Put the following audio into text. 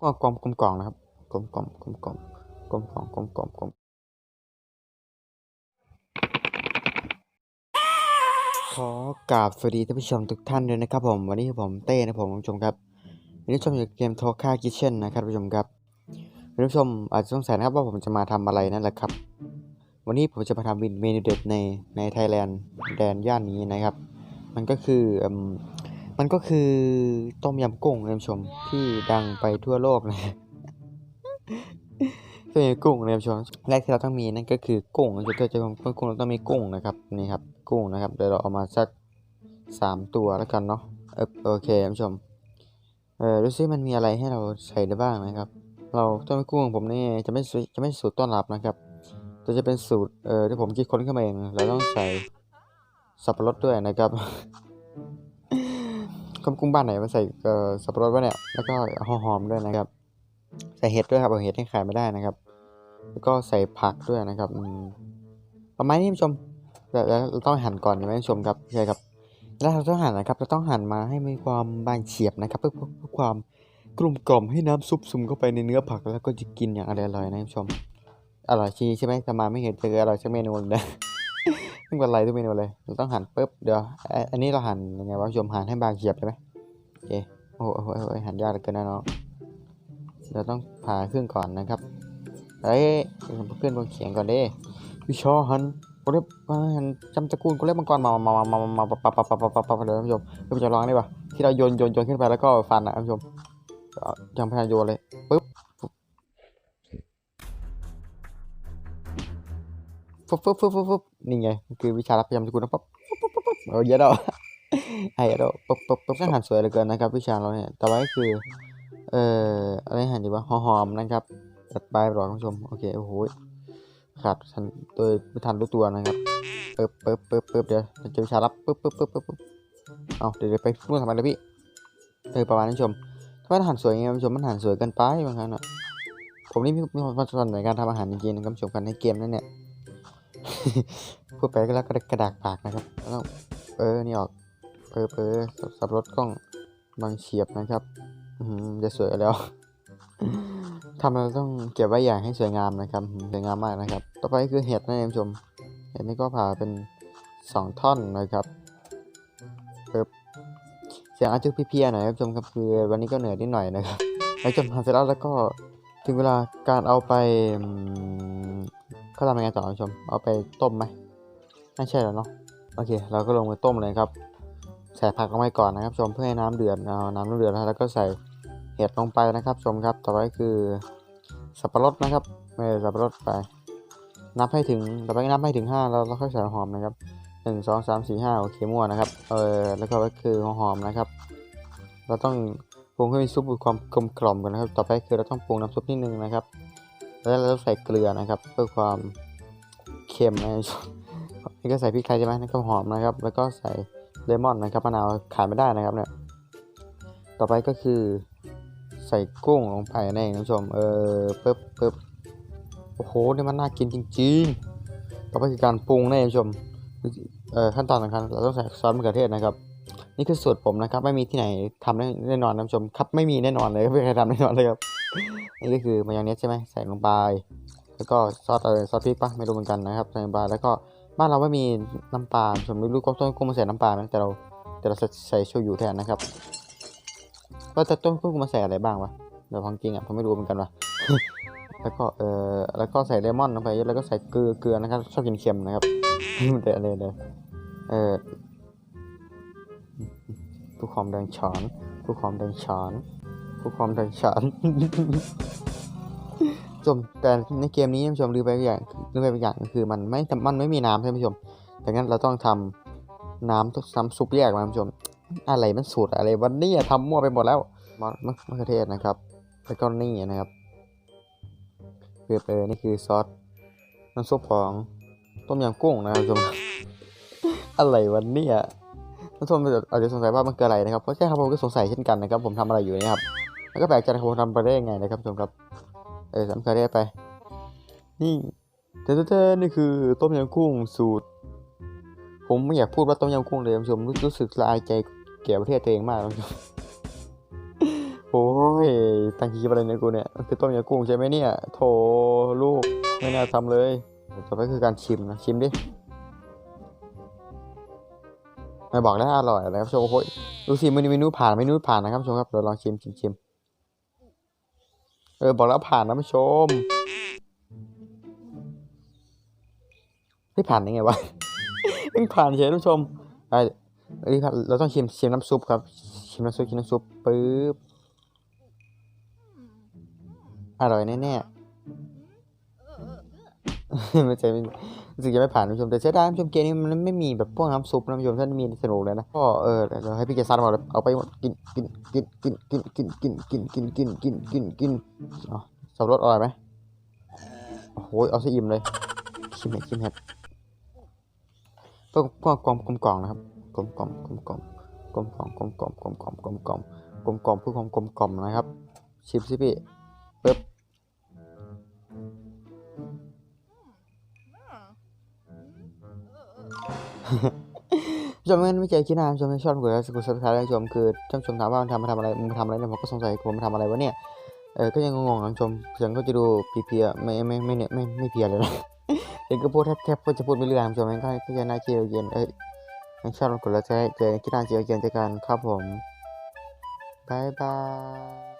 ก็กลมกลมกล่องนะครับกลมกลมกลมกลมกลมกล่อมกลมกล่อมกลมขอกราบสวัสดีท่านผู้ชมทุกท่านด้วยนะครับ ผมวันนี้ผมเต้นะผมคุณผู้ชมครับวันนี้ชมอยู่เกมโทค่าคิเช่นนะครับท่านผู้ชมครับท่านผู้ชมอาจจะสงสัยนะครับว่าผมจะมาทำอะไรนั่นแหละครับ วันนี้ผมจะมาทำเมนูเด็ดในในไทยแลนด์แดนย่านนี้นะครับ มันก็คืออ มันก็คือต้มยำกุ้งท่านผู้ชมที่ดังไปทั่วโลกนะต้มยำกุ้งนะครับชมแรกที่เราต้องมีนั่นก็คือกุ้งเราจะจะต้มกุ้งเราต้องมีกุ้งนะครับนี่ครับกุ้งนะครับเดี๋ยวเราเอามาสักสามตัวแล้วกันเนาะเออโอเคท่านผู้ชมเออดูซิมันมีอะไรให้เราใส่ได้บ้างนะครับ เราต้มยำกุ้งของผมนี่จะไม่จะไม่สูตรต้อนรับนะครับแต่จะเป็นสูตรเออที่ผมคิดค้นขึ้นมาเองเราต้องใส่สับปะรดด้วยนะครับ ต้มกุ้งบ้านไหนมาใส่เอ่อสับปะรดวะเนี่ยแล้วก็หอมๆด้วยนะครับ ใส่เห็ดด้วยครับเอาเห็ดให้ขายไม่ได้นะครับ แล้วก็ใส่ผักด้วยนะครับประมาณนี้ท่านผู้ชมแต่แล้วเราต้องหั่นก่อนใช่ไหมท่านผู้ชมครับใช่ครับแล้วเราต้องหั่นนะครับเราต้องหั่นมาให้มีความบางเฉียบนะครับ เพื่อเพื่อความกลมกล่อมให้น้ำซุปซึมเข้าไปในเนื้อผักแล้วก็จะกินอย่างอร่อยๆนะท่านผู้ชมอร่อยชีใช่ไหมแต่มาไม่เห็นเจออร่อยสักเมนูเลยนะไม่เป็นไรทุกเมนูเลยเราต้องหั่นปุ๊บเดี๋ยวอันนี้เราหั่นยังไงวะผู้ชมหั่นให้บางเฉียบเลยไหม เคโอ้โหหันยากเกินนะน้องเราต้องผ่าครึ่งก่อนนะครับเอ้ยเพื่อนบนเขียงก่อนเด้วิชอหันกูเรียกหันจำตระกูลกูเรียกมังกรมามามามามามาปับปับปับปับปับปับปับเลยท่านผู้ชมเพื่อนจะลองได้ปะที่เราโยนโยนโยนขึ้นไปแล้วก็ฟันอะท่านผู้ชมยังพยายามโยนเลยปุ๊บฟึบฟึบฟึบฟึบฟึบนี่ไงคือวิชารับประจำสกุลนะปั๊บปุ๊บปุ๊บเอาเยอะแล้ว ไอ้เยอะแล้วปุ๊บปุ๊บปุ๊บก็หันสวยเหลือเกินนะครับวิชาเราเนี่ย ต่อไปก็คือ เอ่อ อะไรหันดีวะหอมๆนะครับจัดไปรอคุณผู้ชม โอเค โอ้โหขาดทันโดยไม่ทันรู้ตัวนะครับปึ๊บปึ๊บปึ๊บปึ๊บเดี๋ยวเจอวิชารับปึ๊บปึ๊บปึ๊บปึ๊บปึ๊บเอาเดี๋ยวเดี๋ยวไปนู่นทำไมเลยพี่เออประมาณนั้นผู้ชมถ้ามันหันสวยไงคุณผู้ชมมันหันสวยเกินไปบางครั้งอะผมนี่มีมีความสนในการทำอาหารจริงๆนะครับคุณผู้ชมกันในเกมนั่นเนี่ยพูดไปก็แล้วก็กระดากปากนะครับแล้วเออนี่ออกเออเออสับสับรถกล้องบางเฉียบนะครับ อืมจะสวยแล้วทำเราต้องเก็บไว้อย่างให้สวยงามนะครับสวยงามมากนะครับ ต่อไปคือเห็ดนะท่านผู้ชม เห็ดนี่ก็ผ่าเป็นสองท่อนนะครับเปิบเสียงอาจจะเพี้ยๆหน่อยครับผู้ชมครับคือวันนี้ก็เหนื่อยนิดหน่อยนะครับหลังจากทำเสร็จแล้วแล้วก็ถึงเวลาการเอาไปเขาทำยังไงต่อคุณผู้ชม เอาไปต้มไหมไม่ใช่แล้วเนาะโอเค เราก็ลงไปต้มเลยครับ ใส่ผักลงไปก่อนนะครับ ชมเพื่อให้น้ำเดือดเอาน้ำเดือดแล้วก็ใส่เห็ดลงไปนะครับชมครับต่อไปคือสับปะรดนะครับเออสับปะรดไป นับให้ถึงต่อไปนับให้ถึงห้าแล้วเราค่อยใส่หอมนะครับหนึ่งสองสามสี่ห้าโอเคมั่วนะครับเออแล้วก็คือหอมนะครับ เราต้องปรุงให้มีซุปมีความกลมกล่อมกันนะครับ ต่อไปคือเราต้องปรุงน้ำซุปนิดนึงนะครับ แล้วเราใส่เกลือนะครับ เพื่อความเค็มนะนี่ก็ใส่พริกไทยใช่ไหมนั่ก็หอมนะครับ แล้วก็ใส่ เลมอนนะครับมะนาวขาดไม่ได้นะครับเนี่ย ต่อไปก็คือ ใส่กุ้งลงไปนั่นเองท่านผู้ชม เออปึ๊บปึ๊บโอ้โหนี่มันน่ากินจริงๆ ต่อไปคือการปรุงนั่นเองท่านผู้ชม เออขั้นตอนสำคัญเราต้องใส่ซอสมะเขือเทศนะครับ นี่คือสูตรผมนะครับ ไม่มีที่ไหนทำได้แน่นอนท่านผู้ชม ครับไม่มีแน่นอนเลยไม่มีใครทำแน่นอนเลยครับ นี่ก็คือมายองเนสใช่ไหมใส่ลงไป แล้วก็ซอสอะไรซอสพริกปะไม่รู้เหมือนกันนะครับใส่ลงไปแล้วก็ บ้านเราไม่มีน้ำปลาผมไม่รู้ก็ต้นกุ้งมาใส่น้ำปลาไหมแต่เราแต่เราใส่โชยุแทนนะครับก็จะต้นกุ้งมาใส่อะไรบ้างวะเดี๋ยวความจริงอะผมไม่รู้เหมือนกันวะแล้วก็เออแล้วก็ใส่เลมอนลงไปแล้วก็ใส่เกลือเกลือนะครับชอบกินเค็มนะครับเดี๋ยวเลยเดี๋ยเออผู้ความแดงฉานผู้ความแดงฉานผู้ความแดงฉาน ชมแต่ในเกมนี้ท่านผู้ชมลืมไปอย่างลืมไปอย่างก็คือมันไม่มันไม่มีน้ำใช่ไหมท่านผู้ชมดังนั้นเราต้องทำน้ำทุกซ้ำซุปแยกมาท่านผู้ชม อะไรมันสูตรอะไรวันนี้ทำมั่วไปหมดแล้วมะมะเขือเทศนะครับแล้วก็นี่นะครับคือเออนี่คือซอสน้ำซุปของต้มยำกุ้งนะครับท่านผู้ชมอะไรวันนี้ท่านผู้ชมอาจจะสงสัยว่ามันคืออะไรนะครับเพราะใช่ครับผมก็สงสัยเช่นกันนะครับ ผมทำอะไรอยู่เนี่ยครับแล้วก็แปลกใจนะครับผมทำไปได้ยังไงนะครับท่านผู้ชมครับ ออสำคัญได้ไป นี่เต้เต้นี่คือต้มยำกุ้งสูตร ผมไม่อยากพูดว่าต้มยำกุ้งเลยท่านผู้ชมรู้สึกละอายใจเกี่ยวประเทศตัวเองมากท่านผู้ชมผอ้ยตั้งคีย์อะไรเนี่ยกูเนี่ยมันคือต้มยำกุ้งใช่ไหมเนี่ยโถลูกไม่น่าทำเลย ต่อไปคือการชิมนะชิมดิไม่บอกแล้วอร่อยอะไรครับชมโอ้ยดูสิเมนูเมนูผ่านเมนูผ่านนะครับผู้ชมครับเดี๋ยวลองชิมชิมชิม เออ บอกแล้วผ่านนะผู้ชมไม่ผ่านยังไงวะมันผ่านเฉยท่านผู้ชมไปเอ้ยครับเราต้องชิมชิมน้ำซุปครับ ชิมน้ำซุปชิมน้ำซุปปึ๊บอร่อยแน่ๆ ไม่ใช่ไม่รู้สึกจะไม่ผ่านท่านผู้ชมแต่เสียดายท่านผู้ชมเกมนี้มันไม่มีแบบพวกน้ำซุปนะท่านผู้ชมถ้านมีสนุกเลยนะก็เออเดี๋ยวให้พี่เจสันมาเลยเอาไปหมดกินกินกินกินกินกินกินกินกินกินกินกินกินอ๋อสับรสอร่อยไหมโอ้โหเอาซะอิ่มเลยชิมเห็ดชิมเห็ดต้องพวกกลมกลมกล่อมนะครับกลมกล่อมกลมกล่อมกลมกล่อมกลมกล่อมกลมกล่อมกลมกล่อมกลมกล่อมเพื่อความกลมกล่อมนะครับชิมสิพี่ปึ๊บ ผู้ชมไม่เจอคิดนานผู้ชมไม่ชอบกดไลค์กดซับสไครต์ผู้ชมคือท่านผู้ชมถามว่ามันทำมาทำอะไรมึงทำอะไรเนี่ยผมก็สงสัยผมมาทำอะไรวะเนี่ยเออก็ยังงงๆนะผู้ชมเสียงก็จะดูเพลียๆไม่ไม่ไม่เนี่ยไม่ไม่เพลียเลยนะเสียงก็พูดแทบแทบก็จะพูดไม่เรื่องผู้ชมมันก็ก็จะน่าเกลียดเย็นเอ้ยไม่ชอบกดไลค์เจอเจอคิดนานเจอเย็นเจอกันครับผมบายบาย